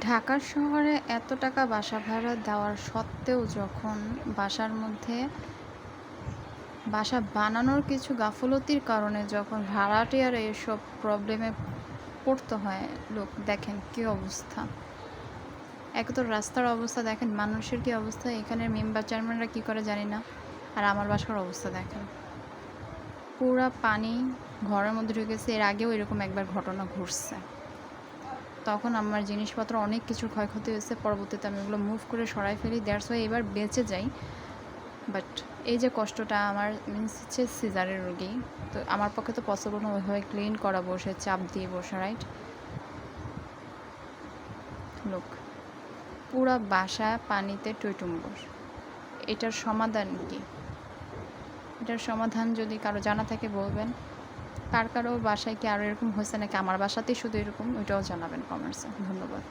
ঢাকা শহরে এত টাকা বাসা ভাড়া দেওয়ার সত্ত্বেও যখন বাসার মধ্যে বাসা বানানোর কিছু গাফলতির কারণে যখন ভাড়াটিয়ারা এসব প্রবলেমে পড়তে হয়, লোক দেখেন কী অবস্থা। এক তো রাস্তার অবস্থা দেখেন, মানুষের কী অবস্থা, এখানের মেম্বার চেয়ারম্যানরা কী করে জানি না, আর আমার বাসার অবস্থা দেখেন। পুরা পানি ঘরের মধ্যে ঢুকেছে, এর আগেও এরকম একবার ঘটনা ঘটছে। তখন আমার জিনিসপত্র অনেক কিছু ক্ষয়ক্ষতি হয়েছে। পরবর্তীতে আমি ওগুলো মুভ করে সরাই ফেলি। দ্যাটস ওয়াই এবার বেঁচে যাই। বাট এই যে কষ্টটা আমার মিনস হচ্ছে সিজারের রোগী। তো আমার পক্ষে তো পসিবল না ওইভাবে ক্লিন করা বসে, চাপ দিয়ে বসে রাইট লোক পুরা বাসা পানিতে টইটুম্বর এটার সমাধান কি? এটার সমাধান যদি কারও জানা থাকে বলবেন। কার কারও বাসায় কি আরও এরকম হয়েছে নাকি আমার বাসাতেই শুধু এরকম? ওইটাও জানাবেন কমেন্টসে ধন্যবাদ।